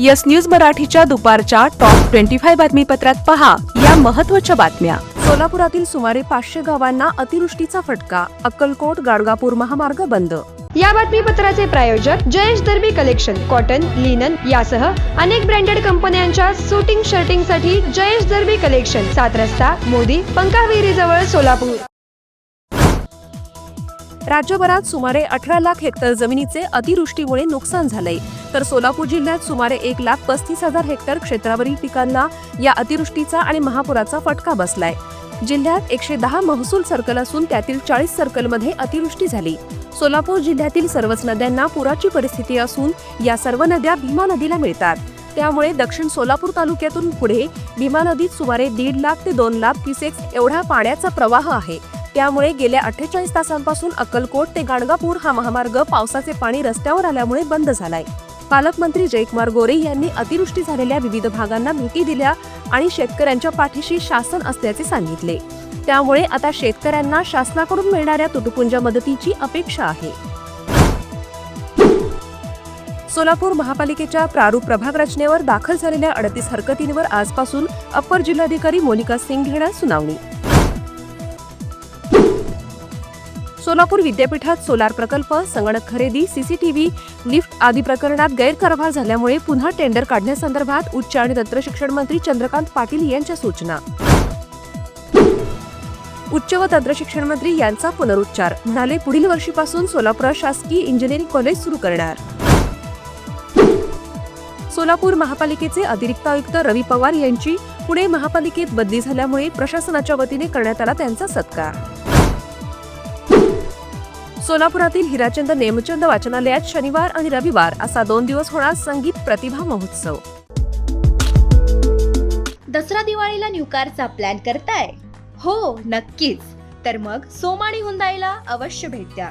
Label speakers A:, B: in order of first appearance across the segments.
A: Yes news मराठीच्या दुपारच्या top twenty five बातमीपत्रात पहा या महत्त्वाच्या बातम्या. सोलापुरातील सुमारे पाचशे गावांना अतिवृष्टीचा फटका. अक्कलकोट गाडगापूर महामार्ग बंद.
B: या बातमीपत्राचे प्रायोजक Jayesh Darbi collection cotton linen यासह अनेक ब्रँडेड कंपन्यांच्या सुटिंग शर्टिंगसाठी जयेश दर्बी कलेक्शन सात रस्ता मोदी पंकाविहिरी जवळ सोलापूर.
A: राज्यभरात सुमारे अठरा लाख हेक्टर जमिनीचे अतिवृष्टीमुळे नुकसान झालंय. तर सोलापूर जिल्ह्यात सुमारे एक लाख पस्तीस हजार हेक्टर क्षेत्रावरील पिकांना या अतिवृष्टीचा आणि महापुराचा फटका बसलाय. जिल्ह्यात एकशे दहा महसूल सर्कल असून त्यातील चाळीस सर्कलमध्ये अतिवृष्टी झाली. सोलापूर जिल्ह्यातील सर्वच नद्यांना पुराची परिस्थिती असून या सर्व नद्या भीमा नदीला मिळतात. त्यामुळे दक्षिण सोलापूर तालुक्यातून पुढे भीमा नदीत सुमारे दीड लाख ते दोन लाख क्युसेक्स एवढा पाण्याचा प्रवाह आहे. त्यामुळे गेल्या अठ्ठेचाळीस तासांपासून अक्कलकोट ते गाणगापूर हा महामार्ग पावसाचे पाणी रस्त्यावर आल्यामुळे बंद झालाय. पालकमंत्री जयकुमार गोरे यांनी अतिवृष्टी झालेल्या विविध भागांना भेटी दिल्या आणि शेतकऱ्यांच्या पाठीशी शासन असल्याचे सांगितले. त्यामुळे आता शेतकऱ्यांना शासनाकडून मिळणाऱ्या तुटपुंज मदतीची अपेक्षा आहे. सोलापूर महापालिकेच्या प्रारूप प्रभाग रचनेवर दाखल झालेल्या अडतीस हरकतींवर आजपासून अप्पर जिल्हाधिकारी मोनिका सिंग घेणार सुनावणी. सोलापूर विद्यापीठात सोलार प्रकल्प संगणक खरेदी सीसीटीव्ही लिफ्ट आदी प्रकरणात गैरकारभार झाल्यामुळे पुन्हा टेंडर काढण्यासंदर्भात उच्च आणि तंत्रशिक्षण मंत्री चंद्रकांत पाटील यांच्या सूचना. उच्च व तंत्रशिक्षण मंत्री यांचा पुनरुच्चार. म्हणाले पुढील वर्षीपासून सोलापुरात शासकीय इंजिनिअरिंग कॉलेज सुरू करणार. सोलापूर महापालिकेचे अतिरिक्त आयुक्त रवी पवार यांची पुणे महापालिकेत बदली झाल्यामुळे प्रशासनाच्या वतीने करण्यात आला त्यांचा सत्कार. सोलापुरातील हिराचंद नेमचंद वाचनालयात शनिवार आणि रविवार असा दोन दिवस होणार संगीत प्रतिभा महोत्सव.
C: दसरा दिवाळीला न्यू कारचा प्लॅन करताय? हो नक्कीच. तर मग सोमाणी हुंदाईला अवश्य भेट द्या.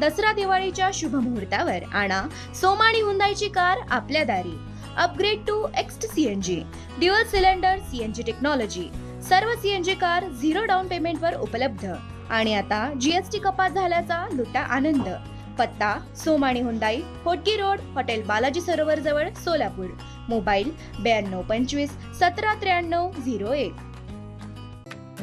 C: दसरा दिवाळीच्या शुभ मुहूर्तावर आणा सोमाणी हुंदाईची कार आपल्या दारी. Upgrade to एक्स्ट CNG dual cylinder CNG technology सर्व सीएनजी कार झिरो डाऊन पेमेंटवर उपलब्ध. आणि आता जीएसटी कपात झाल्याचा लुटा आनंद. पत्ता Somani Hyundai Hotgi road hotel Balaji Sarovar जवळ सोलापूर. मोबाईल ब्याण्णव पंचवीस सतरा त्र्याण्णव झिरो एक.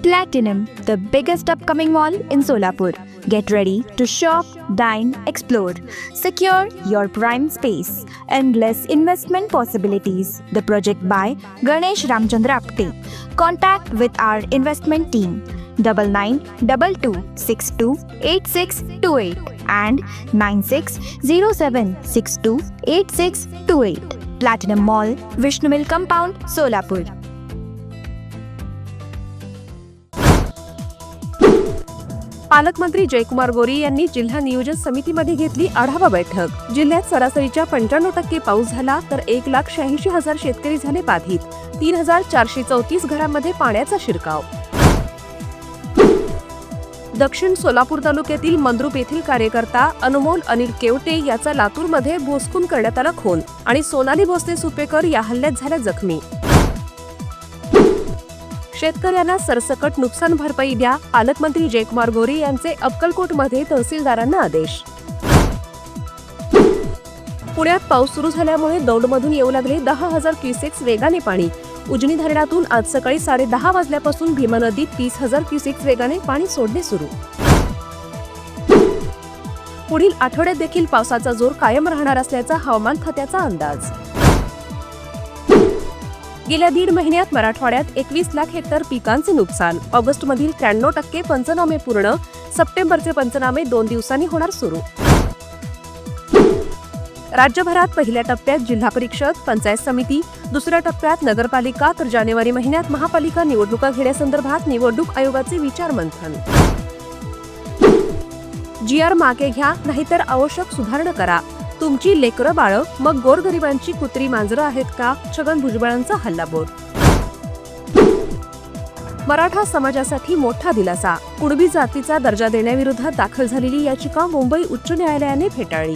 D: Platinum the biggest upcoming mall in Solapur get ready to shop dine explore secure your prime space endless investment possibilities the project by Ganesh Ramchandra Apte contact with our investment team double nine double two six two eight six two eight and nine six zero seven six two eight six two eight platinum mall Vishnu mill compound Solapur
A: पालकमंत्री जयकुमार गोरे यांनी जिल्हा नियोजन समितीमध्ये घेतली आढावा बैठक. जिल्ह्यात सरासरीच्या पंच्याण्णव टक्के पाऊस झाला तर एक लाख शहाऐंशी हजार शेतकरी झाले बाधित. तीन हजार चारशे चौतीस घरांमध्ये पाण्याचा शिरकाव. दक्षिण सोलापूर तालुक्यातील मंद्रुप येथील कार्यकर्ता अनमोल अनिल केवटे याचा लातूरमध्ये भोसकून करण्यात आला खून आणि सोनाली भोसले सुपेकर या हल्ल्यात झाल्या जखमी. शेतकऱ्यांना सरसकट नुकसान भरपाई द्या पालकमंत्री जयकुमार गोरे यांचे अक्कलकोटमध्ये तहसीलदारांना आदेश. पुण्यात पाऊस सुरू झाल्यामुळे दौडमधून येऊ लागले दहा हजार क्युसेक्स वेगाने पाणी. उजनी धरणातून आज सकाळी साडे दहा वाजल्यापासून भीमा नदीत तीस हजार क्युसेक्स वेगाने पाणी सोडणे सुरू. पुढील आठवड्यात देखील पावसाचा जोर कायम राहणार असल्याचा हवामान खात्याचा अंदाज. गेल्या दीड महिन्यात मराठवाड्यात एकवीस लाख हेक्टर पिकांचे नुकसान. ऑगस्टमधील त्र्याण्णव टक्के पंचनामे पूर्ण. सप्टेंबरचे पंचनामे दोन दिवसांनी होणार सुरू. राज्यभरात पहिल्या टप्प्यात जिल्हा परिषद पंचायत समिती दुसऱ्या टप्प्यात नगरपालिका तर जानेवारी महिन्यात महापालिका निवडणुका घेण्यासंदर्भात निवडणूक आयोगाचे विचार मंथन. जी आर मागे घ्या नाहीतर आवश्यक सुधारणा करा. तुमची लेकरं बाळ मग गोरगरिबांची कुत्री मांजरं आहेत का? छगन भुजबळांचा हल्लाबोल मराठा समाजासाठी मोठा दिलासा. कुणबी जातीचा दर्जा देण्याविरोधात दाखल झालेली याचिका मुंबई उच्च न्यायालयाने फेटाळली.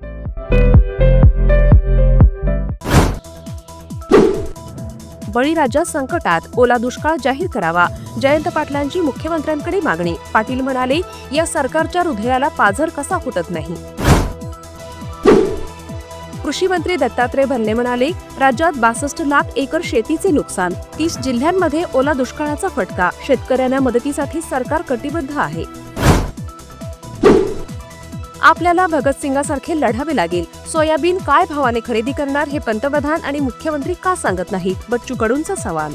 A: बळीराजा संकटात ओला दुष्काळ जाहीर करावा. जयंत पाटलांची मुख्यमंत्र्यांकडे मागणी. पाटील म्हणाले या सरकारच्या हृदयाला पाझर कसा फुटत नाही? कृषी मंत्री दत्तात्रय भरणे म्हणाले राज्यात बासष्ट लाख एकर शेतीचे नुकसान. तीस जिल्ह्यांमध्ये ओला दुष्काळाचा फटका. शेतकऱ्यांना मदतीसाठी सरकार कटिबद्ध आहे. आपल्याला भगतसिंगासारखे लढावे लागेल. सोयाबीन काय भावाने खरेदी करणार हे पंतप्रधान आणि मुख्यमंत्री का सांगत नाहीत बच्चू कडूंचा सवाल.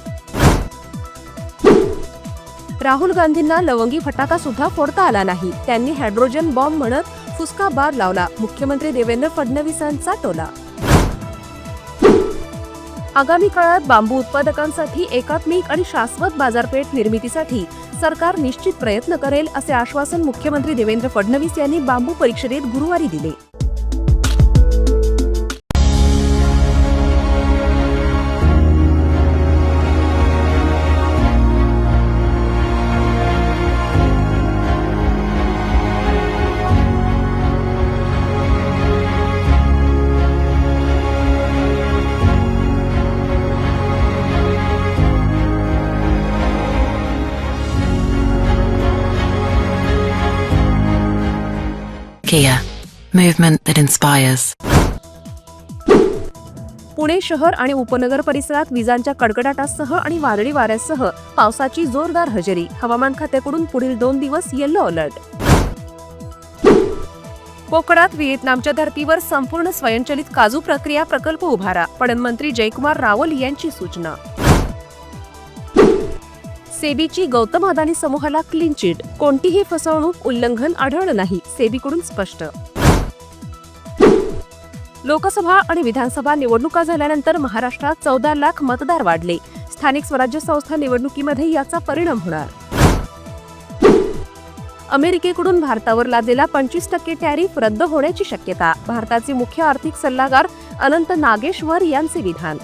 A: राहुल गांधींना लवंगी फटाका सुद्धा फोडता आला नाही. त्यांनी हायड्रोजन बॉम्ब म्हणत फुसका बार लावला. मुख्यमंत्री देवेंद्र फडणवीसांचा टोला. आगामी काळात बांबू उत्पादकांसाठी एकात्मिक आणि शाश्वत बाजारपेठ निर्मितीसाठी सरकार निश्चित प्रयत्न करेल असे आश्वासन मुख्यमंत्री देवेंद्र फडणवीस यांनी बांबू परिषदेत गुरुवारी दिले.
E: Kia, movement that inspires.
A: Pune शहर आणि उपनगर परिसरात विजांच्या कडकडाटासह आणि वादळी वाऱ्यासह पावसाची जोरदार हजेरी. हवामान खात्याकडून पुढील दोन दिवस येलो अलर्ट कोकणात व्हिएतनामच्या धर्तीवर संपूर्ण स्वयंचलित काजू प्रक्रिया प्रकल्प उभारा. पणनमंत्री जयकुमार रावल यांची सूचना. सेबीची गौतम अदानी समूहाला क्लीन चिट कोणतीही फसवणूक उल्लंघन आढळलं नाही सेबीकडून स्पष्ट. लोकसभा आणि विधानसभा निवडणुका झाल्यानंतर महाराष्ट्रात चौदा लाख मतदार वाढले. स्थानिक स्वराज्य संस्था निवडणुकीमध्ये याचा परिणाम होणार. अमेरिकेकडून भारतावर लादलेला पंचवीस टक्के टॅरिफ रद्द होण्याची शक्यता. भारताचे मुख्य आर्थिक सल्लागार अनंत नागेश्वर यांचे विधान.